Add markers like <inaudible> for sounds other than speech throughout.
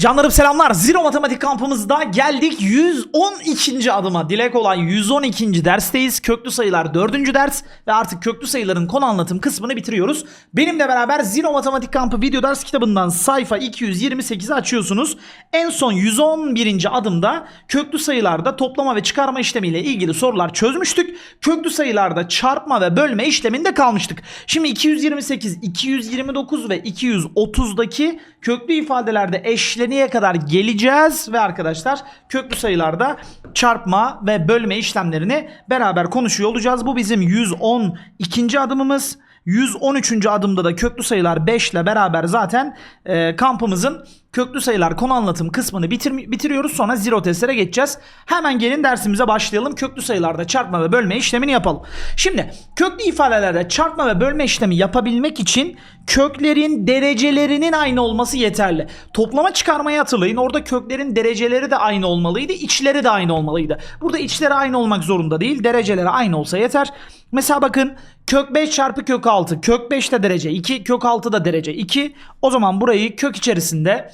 Canlarım selamlar. Zero Matematik kampımızda geldik 112. adıma. Dile kolay 112. dersteyiz. Köklü sayılar 4. ders ve artık köklü sayıların konu anlatım kısmını bitiriyoruz. Benimle beraber Zero Matematik kampı video ders kitabından sayfa 228'i açıyorsunuz. En son 111. adımda köklü sayılarda toplama ve çıkarma işlemiyle ilgili sorular çözmüştük. Köklü sayılarda çarpma ve bölme işleminde kalmıştık. Şimdi 228, 229 ve 230'daki köklü ifadelerde eşleniğe kadar geleceğiz ve arkadaşlar köklü sayılarda çarpma ve bölme işlemlerini beraber konuşuyor olacağız. Bu bizim 112. adımımız. 113. adımda da köklü sayılar 5 ile beraber zaten e, kampımızın köklü sayılar konu anlatım kısmını bitir- bitiriyoruz. Sonra zero testlere geçeceğiz. Hemen gelin dersimize başlayalım. Köklü sayılarda çarpma ve bölme işlemini yapalım. Şimdi köklü ifadelerde çarpma ve bölme işlemi yapabilmek için köklerin derecelerinin aynı olması yeterli. Toplama çıkarmayı hatırlayın. Orada köklerin dereceleri de aynı olmalıydı. içleri de aynı olmalıydı. Burada içleri aynı olmak zorunda değil. Dereceleri aynı olsa yeter. Mesela bakın kök 5 çarpı kök 6. Kök 5 de derece 2. Kök 6 da derece 2. O zaman burayı kök içerisinde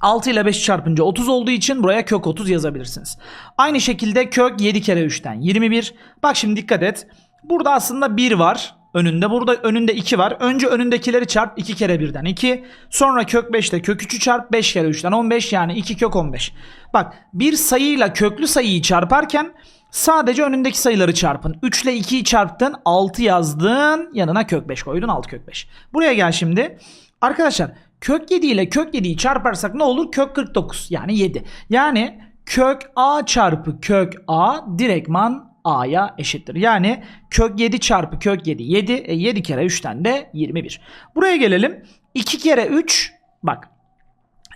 6 ile 5 çarpınca 30 olduğu için buraya kök 30 yazabilirsiniz. Aynı şekilde kök 7 kere 3'ten 21. Bak şimdi dikkat et. Burada aslında 1 var önünde. Burada önünde 2 var. Önce önündekileri çarp 2 kere 1'den 2. Sonra kök 5 ile kök 3'ü çarp 5 kere 3'ten 15 yani 2 kök 15. Bak bir sayıyla köklü sayıyı çarparken sadece önündeki sayıları çarpın. 3 ile 2'yi çarptın 6 yazdın yanına kök 5 koydun 6 kök 5. Buraya gel şimdi. Arkadaşlar kök 7 ile kök 7'yi çarparsak ne olur? Kök 49 yani 7. Yani kök a çarpı kök a direktman a'ya eşittir. Yani kök 7 çarpı kök 7 7. E 7 kere 3'ten de 21. Buraya gelelim. 2 kere 3 bak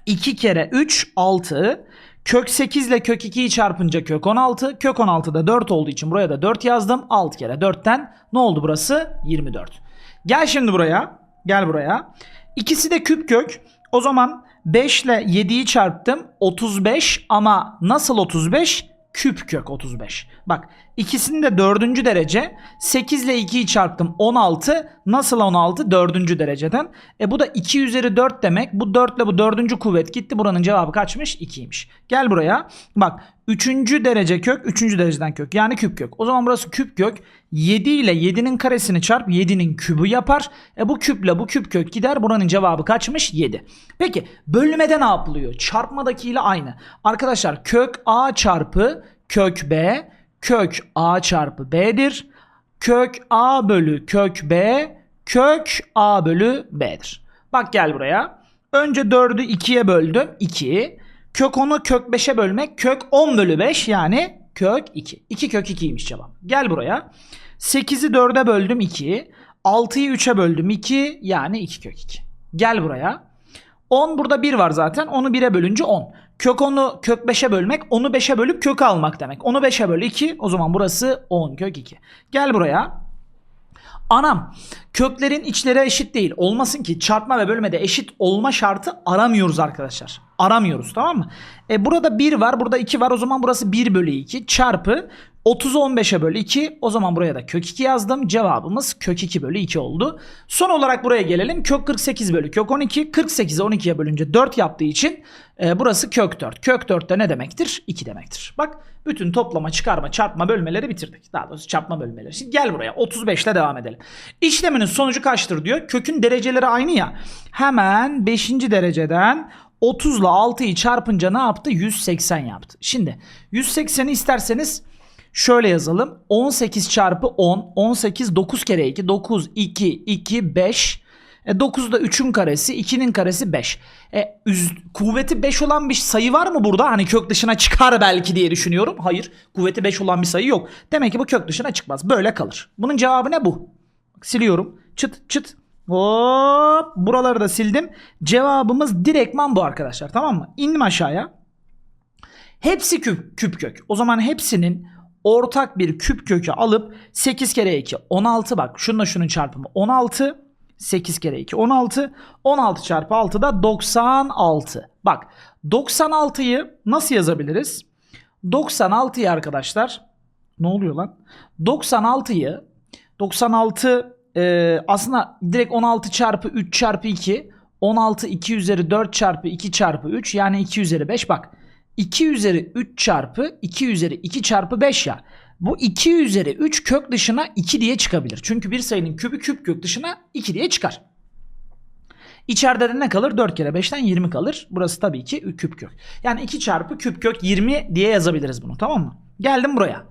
2 kere 3 6. Kök 8 ile kök 2'yi çarpınca kök 16. Kök 16 da 4 olduğu için buraya da 4 yazdım. 6 kere 4'ten ne oldu burası? 24. Gel şimdi buraya. Gel buraya. İkisi de küp kök. O zaman 5 ile 7'yi çarptım. 35 ama nasıl 35? Küp kök 35. Bak ikisinin de dördüncü derece. 8 ile 2'yi çarptım 16. Nasıl 16? Dördüncü dereceden. E bu da 2 üzeri 4 demek. Bu 4 ile bu dördüncü kuvvet gitti. Buranın cevabı kaçmış? 2'ymiş. Gel buraya. Bak üçüncü derece kök üçüncü dereceden kök. Yani küp kök. O zaman burası küp kök. 7 ile 7'nin karesini çarp 7'nin kübü yapar. E bu küple bu küp kök gider. Buranın cevabı kaçmış? 7. Peki bölmede ne yapılıyor? Çarpmadakiyle aynı. Arkadaşlar kök a çarpı kök b kök a çarpı b'dir. Kök a bölü kök b kök a bölü b'dir. Bak gel buraya. Önce 4'ü 2'ye böldüm. 2. Kök 10'u kök 5'e bölmek kök 10 bölü 5 yani kök 2. 2 kök 2'ymiş cevap. Gel buraya. 8'i 4'e böldüm 2. 6'yı 3'e böldüm 2 yani 2 kök 2. Gel buraya. 10 burada 1 var zaten. Onu 1'e bölünce 10. Kök 10'u kök 5'e bölmek, onu 5'e bölüp kökü almak demek. Onu 5'e böl 2. O zaman burası 10 kök 2. Gel buraya. Anam köklerin içleri eşit değil. Olmasın ki çarpma ve bölmede eşit olma şartı aramıyoruz arkadaşlar. Aramıyoruz tamam mı? E burada 1 var burada 2 var o zaman burası 1 bölü 2 çarpı 30'u 15'e bölü 2 o zaman buraya da kök 2 yazdım. Cevabımız kök 2 bölü 2 oldu. Son olarak buraya gelelim. Kök 48 bölü kök 12. 48'i 12'ye bölünce 4 yaptığı için e, burası kök 4. Kök 4 de ne demektir? 2 demektir. Bak bütün toplama, çıkarma, çarpma bölmeleri bitirdik. Daha doğrusu çarpma bölmeleri. Şimdi gel buraya 35 ile devam edelim. İşleminin sonucu kaçtır diyor. Kökün dereceleri aynı ya. Hemen 5. dereceden 30 ile 6'yı çarpınca ne yaptı? 180 yaptı. Şimdi 180'i isterseniz şöyle yazalım. 18 çarpı 10. 18 9 kere 2. 9, 2, 2, 5. E 9 da 3'ün karesi, 2'nin karesi 5. E, üz- kuvveti 5 olan bir sayı var mı burada? Hani kök dışına çıkar belki diye düşünüyorum. Hayır. Kuvveti 5 olan bir sayı yok. Demek ki bu kök dışına çıkmaz. Böyle kalır. Bunun cevabı ne bu? Siliyorum. Çıt çıt. Hop. Buraları da sildim. Cevabımız direktman bu arkadaşlar. Tamam mı? İndim aşağıya. Hepsi küp, küp kök. O zaman hepsinin ortak bir küp kökü alıp 8 kere 2 16 bak şununla şunun çarpımı 16 8 kere 2 16 16 çarpı 6 da 96 bak 96'yı nasıl yazabiliriz? 96'yı arkadaşlar ne oluyor lan? 96'yı 96 e, aslında direkt 16 çarpı 3 çarpı 2 16 2 üzeri 4 çarpı 2 çarpı 3 yani 2 üzeri 5 bak. 2 üzeri 3 çarpı 2 üzeri 2 çarpı 5 ya. Bu 2 üzeri 3 kök dışına 2 diye çıkabilir. Çünkü bir sayının kübü küp kök dışına 2 diye çıkar. İçeride de ne kalır? 4 kere 5'ten 20 kalır. Burası tabii ki küp kök. Yani 2 çarpı küp kök 20 diye yazabiliriz bunu tamam mı? Geldim buraya.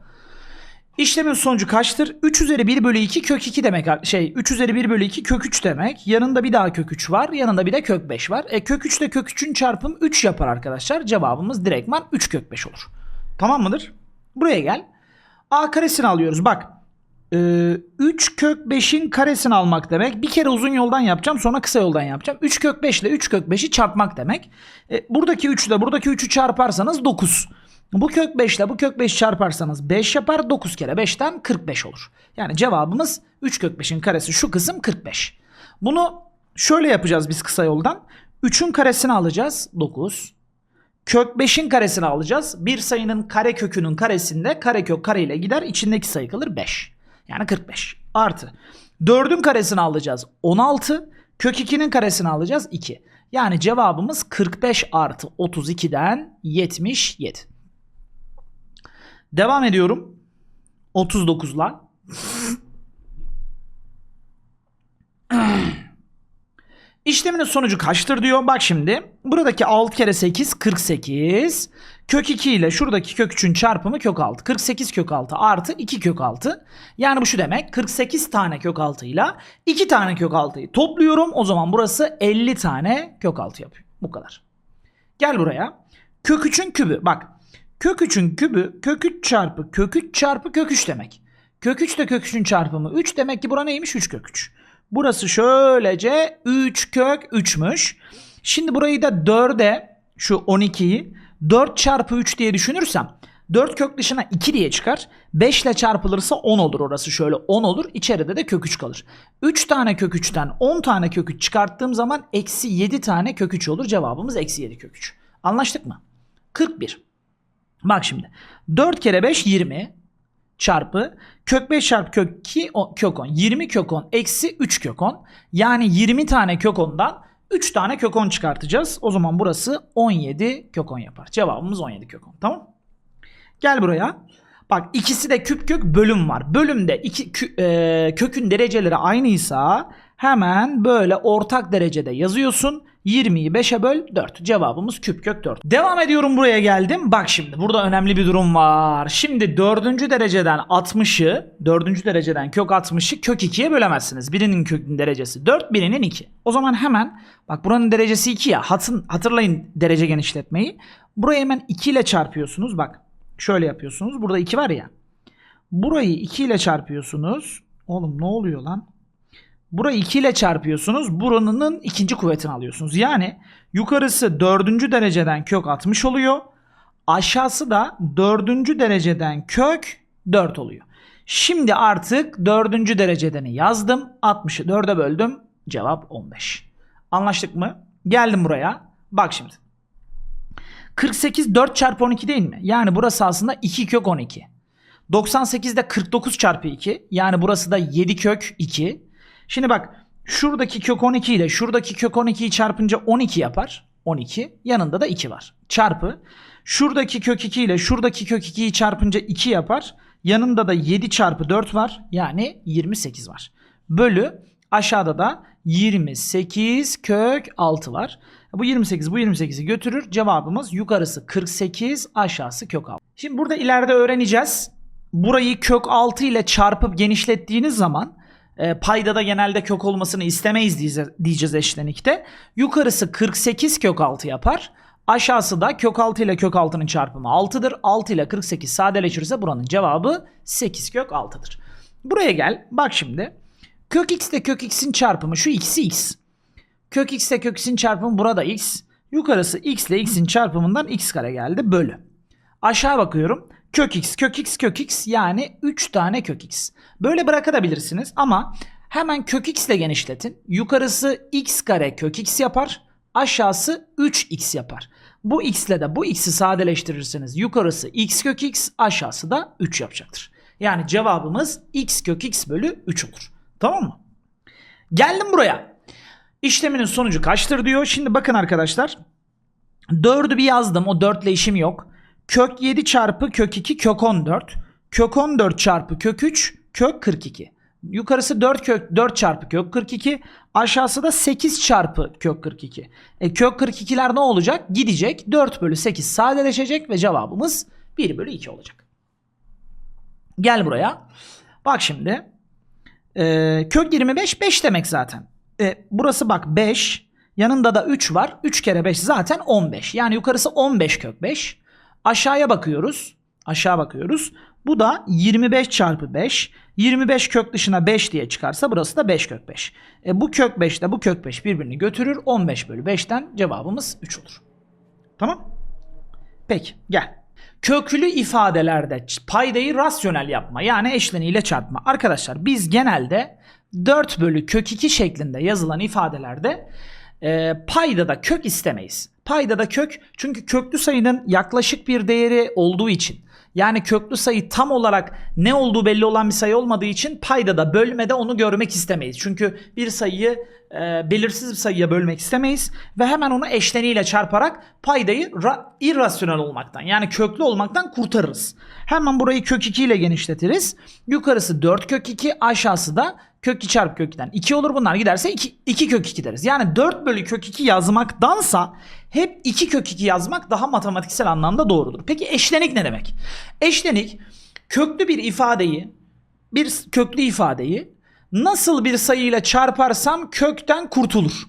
İşlemin sonucu kaçtır? 3 üzeri 1 bölü 2 kök 2 demek. Şey 3 üzeri 1 bölü 2 kök 3 demek. Yanında bir daha kök 3 var. Yanında bir de kök 5 var. E kök 3 ile kök 3'ün çarpım 3 yapar arkadaşlar. Cevabımız direktman 3 kök 5 olur. Tamam mıdır? Buraya gel. A karesini alıyoruz. Bak. Ee, 3 kök 5'in karesini almak demek. Bir kere uzun yoldan yapacağım sonra kısa yoldan yapacağım. 3 kök 5 ile 3 kök 5'i çarpmak demek. E, buradaki 3 ile buradaki 3'ü çarparsanız 9. Bu kök 5 ile bu kök 5 çarparsanız 5 yapar. 9 kere 5'ten 45 olur. Yani cevabımız 3 kök 5'in karesi şu kısım 45. Bunu şöyle yapacağız biz kısa yoldan. 3'ün karesini alacağız 9. Kök 5'in karesini alacağız. Bir sayının kare kökünün karesinde karekök kareyle gider. içindeki sayı kalır 5. Yani 45. Artı. 4'ün karesini alacağız 16. Kök 2'nin karesini alacağız 2. Yani cevabımız 45 artı 32'den 77. Devam ediyorum. 39'la. <clears throat> İşleminin sonucu kaçtır diyor. Bak şimdi. Buradaki 6 kere 8 48. Kök 2 ile şuradaki kök 3'ün çarpımı kök 6. 48 kök 6 artı 2 kök 6. Yani bu şu demek. 48 tane kök 6 ile 2 tane kök 6'yı topluyorum. O zaman burası 50 tane kök 6 yapıyor. Bu kadar. Gel buraya. Kök 3'ün kübü. Bak. Kök 3'ün kübü kök 3 çarpı kök 3 çarpı kök 3 demek. Kök 3 de kök 3'ün çarpımı 3 demek ki bura neymiş 3 kök 3. Burası şöylece 3 kök 3'müş. Şimdi burayı da 4'e şu 12'yi 4 çarpı 3 diye düşünürsem 4 kök dışına 2 diye çıkar. 5 ile çarpılırsa 10 olur orası şöyle 10 olur. İçeride de kök 3 kalır. 3 tane kök 3'ten 10 tane kök 3 çıkarttığım zaman eksi 7 tane kök 3 olur. Cevabımız eksi 7 kök 3. Anlaştık mı? 41. Bak şimdi 4 kere 5 20 çarpı kök 5 çarpı kök 2 o, kök 10. 20 kök 10 eksi 3 kök 10. Yani 20 tane kök 10'dan 3 tane kök 10 çıkartacağız. O zaman burası 17 kök 10 yapar. Cevabımız 17 kök 10. Tamam. Gel buraya. Bak ikisi de küp kök bölüm var. Bölümde iki kü, e, kökün dereceleri aynıysa hemen böyle ortak derecede yazıyorsun. 20'yi 5'e böl 4. Cevabımız küp kök 4. Devam ediyorum buraya geldim. Bak şimdi burada önemli bir durum var. Şimdi 4. dereceden 60'ı 4. dereceden kök 60'ı kök 2'ye bölemezsiniz. Birinin kökün derecesi 4 birinin 2. O zaman hemen bak buranın derecesi 2 ya hatın, hatırlayın derece genişletmeyi. Burayı hemen 2 ile çarpıyorsunuz. Bak şöyle yapıyorsunuz. Burada 2 var ya. Burayı 2 ile çarpıyorsunuz. Oğlum ne oluyor lan? Burayı 2 ile çarpıyorsunuz. Buranın ikinci kuvvetini alıyorsunuz. Yani yukarısı 4. dereceden kök 60 oluyor. Aşağısı da 4. dereceden kök 4 oluyor. Şimdi artık 4. derecedeni yazdım. 60'ı 4'e böldüm. Cevap 15. Anlaştık mı? Geldim buraya. Bak şimdi. 48 4 çarpı 12 değil mi? Yani burası aslında 2 kök 12. 98'de 49 çarpı 2. Yani burası da 7 kök 2. Şimdi bak şuradaki kök 12 ile şuradaki kök 12'yi çarpınca 12 yapar. 12. Yanında da 2 var. Çarpı. Şuradaki kök 2 ile şuradaki kök 2'yi çarpınca 2 yapar. Yanında da 7 çarpı 4 var. Yani 28 var. Bölü aşağıda da 28 kök 6 var. Bu 28 bu 28'i götürür. Cevabımız yukarısı 48 aşağısı kök 6. Şimdi burada ileride öğreneceğiz. Burayı kök 6 ile çarpıp genişlettiğiniz zaman e, payda da genelde kök olmasını istemeyiz diyeceğiz, eşlenikte. Yukarısı 48 kök 6 yapar. Aşağısı da kök 6 ile kök 6'nın çarpımı 6'dır. 6 ile 48 sadeleşirse buranın cevabı 8 kök 6'dır. Buraya gel. Bak şimdi. Kök x ile kök x'in çarpımı şu x'i x. Kök x ile kök x'in çarpımı burada x. Yukarısı x ile x'in çarpımından x kare geldi bölü. Aşağı bakıyorum. Kök x, kök x, kök x yani 3 tane kök x. Böyle bırakabilirsiniz ama hemen kök x ile genişletin. Yukarısı x kare kök x yapar. Aşağısı 3x yapar. Bu x ile de bu x'i sadeleştirirseniz yukarısı x kök x aşağısı da 3 yapacaktır. Yani cevabımız x kök x bölü 3 olur. Tamam mı? Geldim buraya. İşleminin sonucu kaçtır diyor. Şimdi bakın arkadaşlar. 4'ü bir yazdım. O 4 ile işim yok. Kök 7 çarpı kök 2 kök 14. Kök 14 çarpı kök 3 kök 42. Yukarısı 4 kök 4 çarpı kök 42. Aşağısı da 8 çarpı kök 42. E, kök 42'ler ne olacak? Gidecek. 4 bölü 8 sadeleşecek ve cevabımız 1 bölü 2 olacak. Gel buraya. Bak şimdi. Ee, kök 25 5 demek zaten. E, burası bak 5. Yanında da 3 var. 3 kere 5 zaten 15. Yani yukarısı 15 kök 5. Aşağıya bakıyoruz. Aşağı bakıyoruz. Bu da 25 çarpı 5. 25 kök dışına 5 diye çıkarsa burası da 5 kök 5. E, bu kök 5 ile bu kök 5 birbirini götürür. 15 bölü 5'ten cevabımız 3 olur. Tamam. Peki gel. Köklü ifadelerde paydayı rasyonel yapma yani eşleniyle çarpma. Arkadaşlar biz genelde 4 bölü kök 2 şeklinde yazılan ifadelerde e, paydada kök istemeyiz. Paydada kök çünkü köklü sayının yaklaşık bir değeri olduğu için yani köklü sayı tam olarak ne olduğu belli olan bir sayı olmadığı için paydada bölmede onu görmek istemeyiz. Çünkü bir sayıyı e, belirsiz bir sayıya bölmek istemeyiz ve hemen onu eşleniyle çarparak paydayı ra- irrasyonel olmaktan yani köklü olmaktan kurtarırız. Hemen burayı kök 2 ile genişletiriz. Yukarısı 4 kök 2 aşağısı da kök 2 çarpı kök 2'den 2 olur bunlar giderse 2, 2 kök 2 deriz. Yani 4 bölü kök 2 yazmaktansa hep 2 kök 2 yazmak daha matematiksel anlamda doğrudur. Peki eşlenik ne demek? Eşlenik köklü bir ifadeyi bir köklü ifadeyi nasıl bir sayıyla çarparsam kökten kurtulur.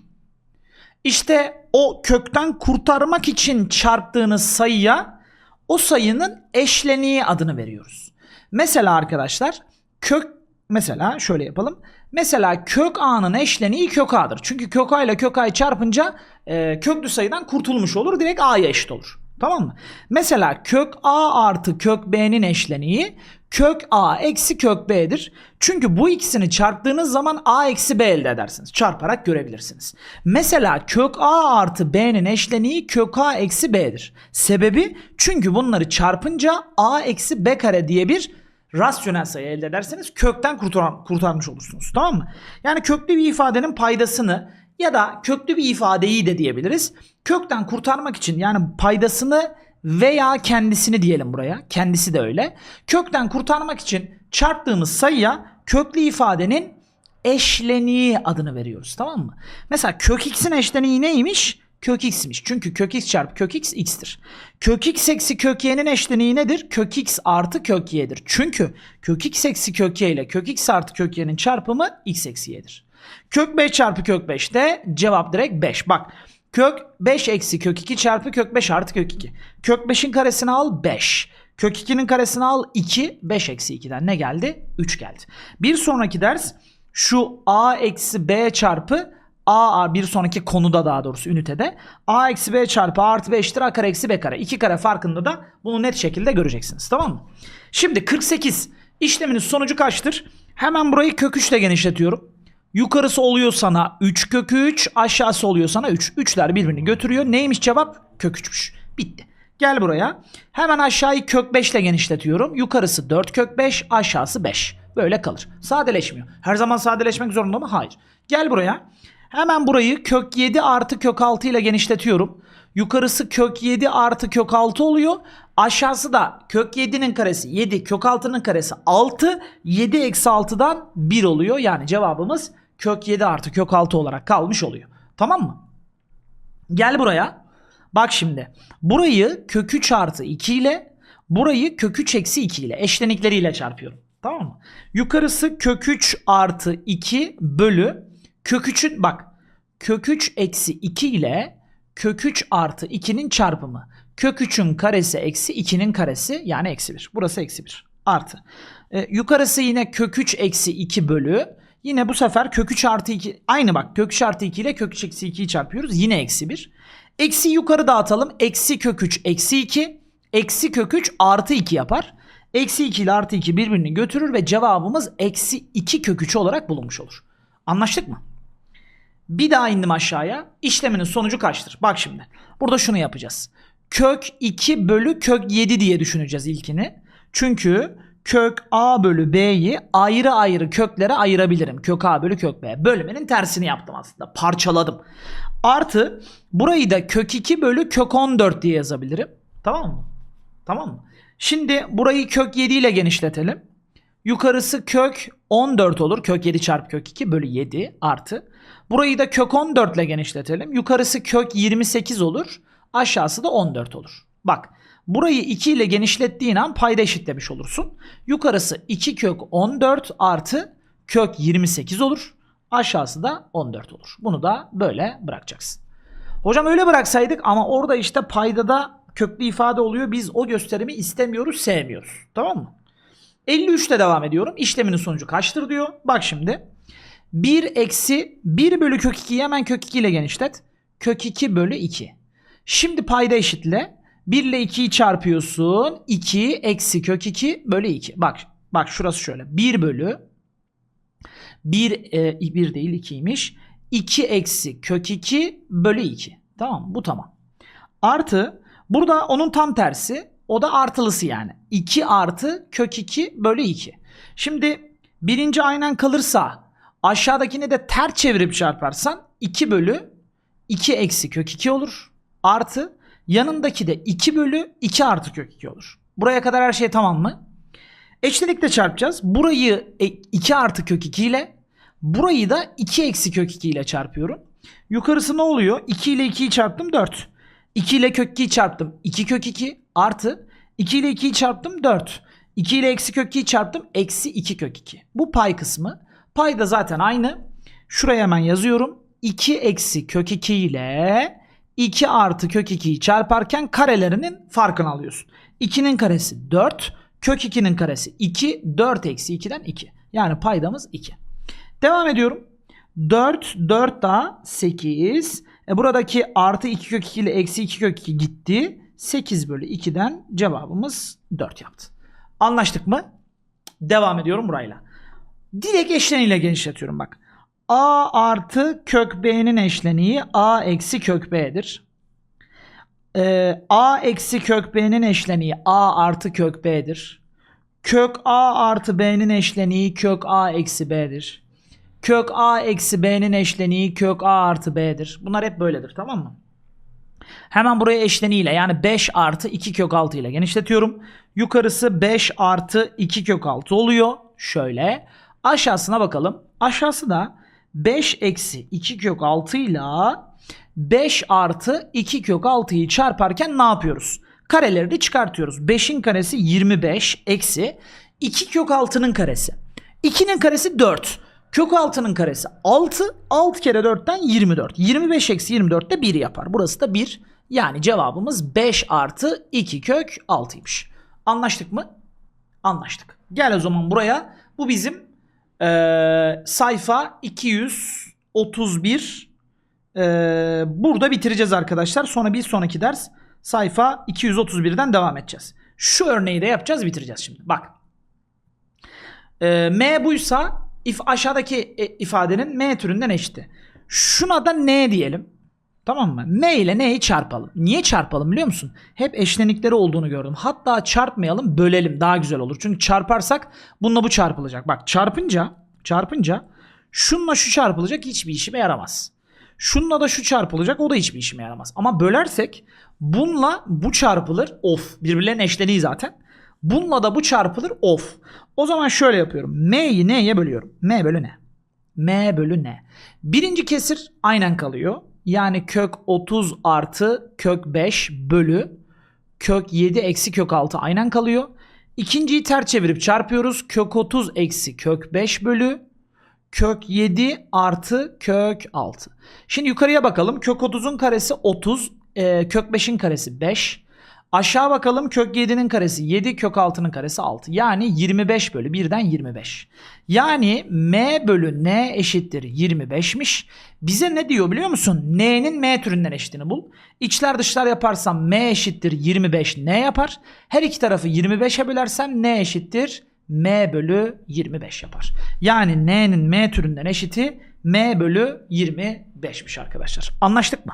İşte o kökten kurtarmak için çarptığınız sayıya o sayının eşleniği adını veriyoruz. Mesela arkadaşlar kök mesela şöyle yapalım. Mesela kök a'nın eşleniği kök a'dır. Çünkü kök a ile kök a'yı çarpınca e, köklü sayıdan kurtulmuş olur. Direkt a'ya eşit olur. Tamam mı? Mesela kök a artı kök b'nin eşleniği kök a eksi kök b'dir. Çünkü bu ikisini çarptığınız zaman a eksi b elde edersiniz. Çarparak görebilirsiniz. Mesela kök a artı b'nin eşleniği kök a eksi b'dir. Sebebi çünkü bunları çarpınca a eksi b kare diye bir rasyonel sayı elde ederseniz kökten kurtar, kurtarmış olursunuz. Tamam mı? Yani köklü bir ifadenin paydasını ya da köklü bir ifadeyi de diyebiliriz. Kökten kurtarmak için yani paydasını veya kendisini diyelim buraya. Kendisi de öyle. Kökten kurtarmak için çarptığımız sayıya köklü ifadenin eşleniği adını veriyoruz. Tamam mı? Mesela kök x'in eşleniği neymiş? Kök x'miş. Çünkü kök x çarpı kök x x'tir. Kök x eksi kök y'nin eşleniği nedir? Kök x artı kök y'dir. Çünkü kök x eksi kök y ile kök x artı kök y'nin çarpımı x eksi y'dir. Kök 5 çarpı kök 5 de cevap direkt 5. Bak kök 5 eksi kök 2 çarpı kök 5 artı kök 2. Kök 5'in karesini al 5. Kök 2'nin karesini al 2. 5 eksi 2'den ne geldi? 3 geldi. Bir sonraki ders şu a eksi b çarpı a bir sonraki konuda daha doğrusu ünitede a eksi b çarpı a artı b eşittir a kare eksi b kare. 2 kare farkında da bunu net şekilde göreceksiniz. Tamam mı? Şimdi 48 işleminin sonucu kaçtır? Hemen burayı kök 3 ile genişletiyorum. Yukarısı oluyor sana 3 kök 3, aşağısı oluyor sana 3. 3'ler birbirini götürüyor. Neymiş cevap? Kök 3'müş. Bitti. Gel buraya. Hemen aşağıyı kök 5 ile genişletiyorum. Yukarısı 4 kök 5, aşağısı 5. Böyle kalır. Sadeleşmiyor. Her zaman sadeleşmek zorunda mı? Hayır. Gel buraya. Hemen burayı kök 7 artı kök 6 ile genişletiyorum. Yukarısı kök 7 artı kök 6 oluyor. Aşağısı da kök 7'nin karesi 7, kök 6'nın karesi 6. 7 eksi 6'dan 1 oluyor. Yani cevabımız kök 7 artı kök 6 olarak kalmış oluyor. Tamam mı? Gel buraya. Bak şimdi. Burayı kök 3 artı 2 ile burayı kök 3 eksi 2 ile eşlenikleriyle çarpıyorum. Tamam mı? Yukarısı kök 3 artı 2 bölü kök 3'ün bak kök 3 eksi 2 ile kök 3 artı 2'nin çarpımı. Kök 3'ün karesi eksi 2'nin karesi yani eksi 1. Burası eksi 1. Artı. Ee, yukarısı yine kök 3 eksi 2 bölü. Yine bu sefer kök 3 artı 2. Aynı bak kök 3 artı 2 ile kök 3 eksi 2'yi çarpıyoruz. Yine eksi 1. Eksi yukarı dağıtalım. Eksi kök 3 eksi 2. Eksi kök 3 artı 2 yapar. Eksi 2 ile artı 2 birbirini götürür ve cevabımız eksi 2 kök 3 olarak bulunmuş olur. Anlaştık mı? Bir daha indim aşağıya. İşleminin sonucu kaçtır? Bak şimdi. Burada şunu yapacağız. Kök 2 bölü kök 7 diye düşüneceğiz ilkini. Çünkü kök a bölü b'yi ayrı ayrı köklere ayırabilirim. Kök a bölü kök b. Bölmenin tersini yaptım aslında. Parçaladım. Artı burayı da kök 2 bölü kök 14 diye yazabilirim. Tamam mı? Tamam mı? Şimdi burayı kök 7 ile genişletelim. Yukarısı kök 14 olur. Kök 7 çarpı kök 2 bölü 7 artı. Burayı da kök 14 ile genişletelim. Yukarısı kök 28 olur. Aşağısı da 14 olur. Bak burayı 2 ile genişlettiğin an payda eşitlemiş olursun. Yukarısı 2 kök 14 artı kök 28 olur. Aşağısı da 14 olur. Bunu da böyle bırakacaksın. Hocam öyle bıraksaydık ama orada işte paydada köklü ifade oluyor. Biz o gösterimi istemiyoruz, sevmiyoruz. Tamam mı? 53 ile devam ediyorum. İşleminin sonucu kaçtır diyor. Bak şimdi. 1 eksi 1 bölü kök 2'yi hemen kök 2 ile genişlet. Kök 2 bölü 2. Şimdi payda eşitle. 1 ile 2'yi çarpıyorsun. 2 eksi kök 2 bölü 2. Bak bak şurası şöyle. 1 bölü 1, e, 1 değil 2'ymiş. 2 eksi kök 2 bölü 2. Tamam bu tamam. Artı burada onun tam tersi. O da artılısı yani. 2 artı kök 2 bölü 2. Şimdi birinci aynen kalırsa aşağıdakini de ters çevirip çarparsan 2 bölü 2 eksi kök 2 olur. Artı yanındaki de 2 bölü 2 artı kök 2 olur. Buraya kadar her şey tamam mı? Eşlenikle çarpacağız. Burayı 2 artı kök 2 ile burayı da 2 eksi kök 2 ile çarpıyorum. Yukarısı ne oluyor? 2 ile 2'yi çarptım 4. 2 ile kök 2'yi çarptım 2 kök 2 artı 2 ile 2'yi çarptım 4. 2 ile eksi kök 2'yi çarptım eksi 2 kök 2. Bu pay kısmı. Pay da zaten aynı. Şuraya hemen yazıyorum. 2 eksi kök 2 ile 2 artı kök 2'yi çarparken karelerinin farkını alıyorsun. 2'nin karesi 4. Kök 2'nin karesi 2. 4 eksi 2'den 2. Yani paydamız 2. Devam ediyorum. 4, 4 daha 8. E buradaki artı 2 kök 2 ile eksi 2 kök 2 gitti. 8 bölü 2'den cevabımız 4 yaptı. Anlaştık mı? Devam ediyorum burayla. Direkt eşleniyle genişletiyorum bak. A artı kök B'nin eşleniği A eksi kök B'dir. Ee, A eksi kök B'nin eşleniği A artı kök B'dir. Kök A artı B'nin eşleniği kök A eksi B'dir. Kök A eksi B'nin eşleniği kök A artı B'dir. Bunlar hep böyledir tamam mı? Hemen buraya eşleniğiyle yani 5 artı 2 kök 6 ile genişletiyorum. Yukarısı 5 artı 2 kök 6 oluyor. Şöyle. Aşağısına bakalım. Aşağısı da 5 eksi 2 kök 6 ile 5 artı 2 kök 6'yı çarparken ne yapıyoruz? Kareleri de çıkartıyoruz. 5'in karesi 25 eksi 2 kök 6'nın karesi. 2'nin karesi 4. Kök 6'nın karesi 6. 6 kere 4'ten 24. 25 eksi 24 de 1 yapar. Burası da 1. Yani cevabımız 5 artı 2 kök 6'ymış. Anlaştık mı? Anlaştık. Gel o zaman buraya. Bu bizim eee, sayfa 231. Eee, burada bitireceğiz arkadaşlar. Sonra bir sonraki ders sayfa 231'den devam edeceğiz. Şu örneği de yapacağız bitireceğiz şimdi. Bak. Eee, M buysa if aşağıdaki e, ifadenin M türünden eşiti. Şuna da N diyelim. Tamam mı? M ile N'yi çarpalım. Niye çarpalım biliyor musun? Hep eşlenikleri olduğunu gördüm. Hatta çarpmayalım bölelim daha güzel olur. Çünkü çarparsak bununla bu çarpılacak. Bak çarpınca çarpınca şunla şu çarpılacak hiçbir işime yaramaz. Şunla da şu çarpılacak o da hiçbir işime yaramaz. Ama bölersek bununla bu çarpılır. Of birbirlerinin eşleniği zaten. Bununla da bu çarpılır. Of. O zaman şöyle yapıyorum. M'yi N'ye bölüyorum. M bölü ne? M bölü ne? Birinci kesir aynen kalıyor. Yani kök 30 artı kök 5 bölü kök 7 eksi kök 6 aynen kalıyor. İkinciyi ters çevirip çarpıyoruz. Kök 30 eksi kök 5 bölü kök 7 artı kök 6. Şimdi yukarıya bakalım. Kök 30'un karesi 30. e, kök 5'in karesi 5. Aşağı bakalım kök 7'nin karesi 7 kök 6'nın karesi 6. Yani 25 bölü 1'den 25. Yani m bölü n eşittir 25'miş. Bize ne diyor biliyor musun? n'nin m türünden eşitini bul. İçler dışlar yaparsam m eşittir 25 n yapar. Her iki tarafı 25'e bölersem n eşittir m bölü 25 yapar. Yani n'nin m türünden eşiti m bölü 25'miş arkadaşlar. Anlaştık mı?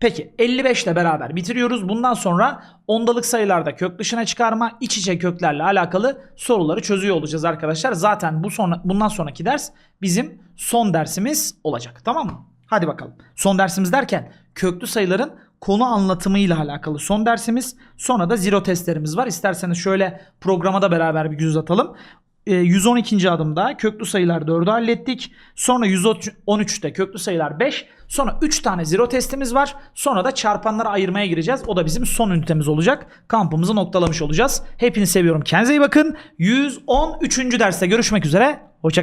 Peki 55 ile beraber bitiriyoruz. Bundan sonra ondalık sayılarda kök dışına çıkarma, iç içe köklerle alakalı soruları çözüyor olacağız arkadaşlar. Zaten bu sonra bundan sonraki ders bizim son dersimiz olacak. Tamam mı? Hadi bakalım. Son dersimiz derken köklü sayıların konu anlatımıyla alakalı son dersimiz. Sonra da zero testlerimiz var. İsterseniz şöyle programa da beraber bir göz atalım. Ee, 112. adımda köklü sayılar 4'ü hallettik. Sonra 113'te köklü sayılar 5. Sonra 3 tane zero testimiz var. Sonra da çarpanları ayırmaya gireceğiz. O da bizim son ünitemiz olacak. Kampımızı noktalamış olacağız. Hepinizi seviyorum. Kendinize iyi bakın. 113. derste görüşmek üzere. Hoşçakalın.